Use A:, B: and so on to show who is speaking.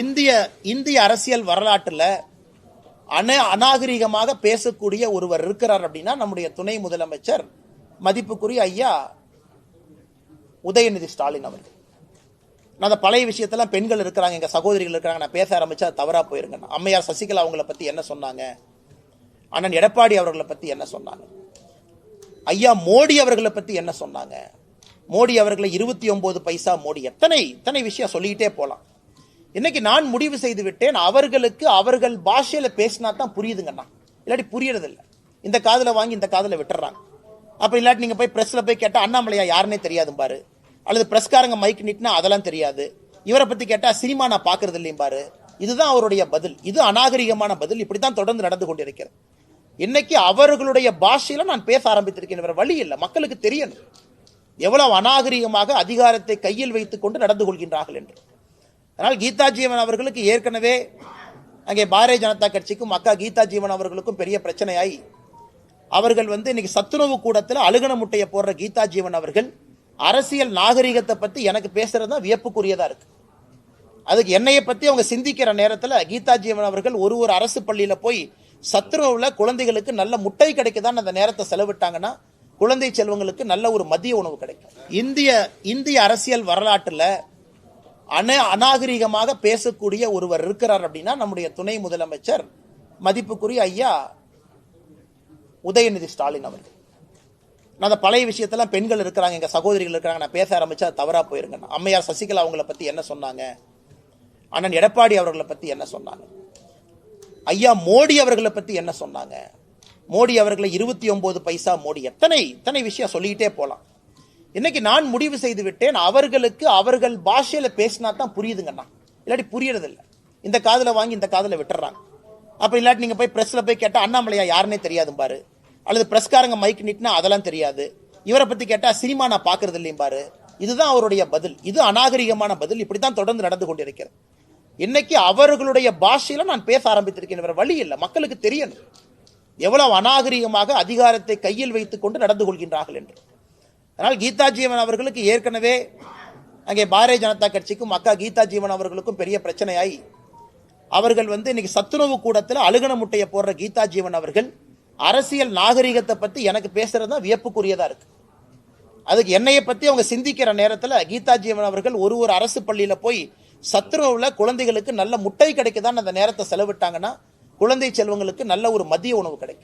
A: இந்திய இந்திய அரசியல் வரலாற்றில் அன அநாகரிகமாக பேசக்கூடிய ஒருவர் இருக்கிறார் அப்படின்னா நம்முடைய துணை முதலமைச்சர் மதிப்புக்குரிய ஐயா உதயநிதி ஸ்டாலின் அவர்கள். நான் அந்த பழைய விஷயத்தெல்லாம் பெண்கள் இருக்கிறாங்க எங்கள் சகோதரிகள் இருக்கிறாங்க நான் பேச ஆரம்பித்தா அது தவறாக போயிருங்க அம்மையார் சசிகலா அவங்கள பற்றி என்ன சொன்னாங்க? அண்ணன் எடப்பாடி அவர்களை பற்றி என்ன சொன்னாங்க? ஐயா மோடி அவர்களை பற்றி என்ன சொன்னாங்க? மோடி அவர்களை இருபத்தி ஒன்பது பைசா மோடி எத்தனை இத்தனை விஷயம் சொல்லிக்கிட்டே போகலாம் இன்னைக்கு நான் முடிவு செய்து விட்டேன் அவர்களுக்கு அவர்கள் பாஷையில பேசினா தான் புரியுதுங்கண்ணா. இல்லாட்டி புரியறதில்ல. இந்த காதில் வாங்கி இந்த காதில் விட்டுறாங்க. அப்ப இல்லாட்டி நீங்க போய் பிரஸ்ல போய் கேட்டா அண்ணாமலையா யாருன்னே தெரியாது பாரு. அல்லது பிரஸ்காரங்க மைக் நிட்டுனா அதெல்லாம் தெரியாது. இவரை பத்தி கேட்டா சினிமா நான் பாக்குறது இல்லையும் பாரு. இதுதான் அவருடைய பதில். இது அநாகரிகமான பதில். இப்படித்தான் தொடர்ந்து நடந்து கொண்டிருக்கிறது. இன்னைக்கு அவர்களுடைய பாஷையில நான் பேச ஆரம்பித்திருக்கேன் வேற வழி இல்லை. மக்களுக்கு தெரியணும். எவ்வளவு அநாகரிகமாக அதிகாரத்தை கையில் வைத்துக் கொண்டு நடந்து கொள்கின்றார்கள் என்று. அதனால் கீதா ஜீவன் அவர்களுக்கு ஏற்கனவே அங்கே பாரதிய ஜனதா கட்சிக்கும் அக்கா கீதா ஜீவன் அவர்களுக்கும் பெரிய பிரச்சனையாய் அவர்கள் வந்து இன்னைக்கு சத்துணவு கூடத்தில் அழுகன முட்டையை போடுற கீதா ஜீவன் அவர்கள் அரசியல் நாகரிகத்தை பற்றி எனக்கு பேசுறது தான் வியப்புக்குரியதாக இருக்கு. அதுக்கு என்னையை பற்றி அவங்க சிந்திக்கிற நேரத்தில் கீதா ஜீவன் அவர்கள் ஒரு ஒரு அரசு பள்ளியில் போய் சத்துணவுல குழந்தைகளுக்கு நல்ல முட்டை கிடைக்குதான்னு அந்த நேரத்தை செலவிட்டாங்கன்னா குழந்தை செல்வங்களுக்கு நல்ல ஒரு மதிய உணவு கிடைக்கும். இந்திய இந்திய அரசியல் வரலாற்றில் அன அநாகரிகமாக பேசக்கூடிய ஒருவர் இருக்கிறார் அப்படின்னா நம்முடைய துணை முதலமைச்சர் மதிப்புக்குரிய ஐயா உதயநிதி ஸ்டாலின் அவர்கள். நான் அந்த பழைய விஷயத்தெல்லாம் பெண்கள் இருக்கிறாங்க எங்கள் சகோதரிகள் இருக்கிறாங்க நான் பேச ஆரம்பித்தா அது தவறாக போயிருங்க அம்மையார் சசிகலா அவங்கள பற்றி என்ன சொன்னாங்க? அண்ணன் எடப்பாடி அவர்களை பற்றி என்ன சொன்னாங்க? ஐயா மோடி அவர்களை பற்றி என்ன சொன்னாங்க? மோடி அவர்களை இருபத்தி ஒன்பது பைசா மோடி எத்தனை இத்தனை விஷயம் சொல்லிக்கிட்டே போகலாம் இன்னைக்கு நான் முடிவு செய்து விட்டேன் அவர்களுக்கு அவர்கள் பாஷையில பேசினா தான் புரியுதுங்கண்ணா. இல்லாட்டி புரியறதில்ல. இந்த காதில் வாங்கி இந்த காதில் விட்டுறாங்க. அப்ப இல்லாட்டி நீங்க போய் பிரஸ்ல போய் கேட்டா அண்ணாமலையா யாருன்னே தெரியாது பாரு. அல்லது பிரஸ்காரங்க மைக் நிட்டுனா அதெல்லாம் தெரியாது. இவரை பத்தி கேட்டா சினிமா நான் பாக்குறது இல்லையும் பாரு. இதுதான் அவருடைய பதில். இது அநாகரிகமான பதில். இப்படித்தான் தொடர்ந்து நடந்து கொண்டிருக்கிறது. இன்னைக்கு அவர்களுடைய பாஷையில நான் பேச ஆரம்பித்திருக்கேன் வேற வழி இல்லை. மக்களுக்கு தெரியணும். எவ்வளவு அநாகரிகமாக அதிகாரத்தை கையில் வைத்துக் கொண்டு நடந்து கொள்கின்றார்கள் என்று. அதனால் கீதா ஜீவன் அவர்களுக்கு ஏற்கனவே அங்கே பாரதிய ஜனதா கட்சிக்கும் அக்கா கீதா ஜீவன் அவர்களுக்கும் பெரிய பிரச்சனையாய் அவர்கள் வந்து இன்னைக்கு சத்துணவு கூடத்தில் அழுகன முட்டையை போடுற கீதா ஜீவன் அவர்கள் அரசியல் நாகரிகத்தை பற்றி எனக்கு பேசுறது தான் வியப்புக்குரியதாக இருக்கு. அதுக்கு என்னைய பற்றி அவங்க சிந்திக்கிற நேரத்தில் கீதா ஜீவன் அவர்கள் ஒரு ஒரு அரசு பள்ளியில் போய் சத்துணவில் குழந்தைகளுக்கு நல்ல முட்டை கிடைக்குதான்னு அந்த நேரத்தை செலவிட்டாங்கன்னா குழந்தை செல்வங்களுக்கு நல்ல ஒரு மதிய உணவு கிடைக்கும்.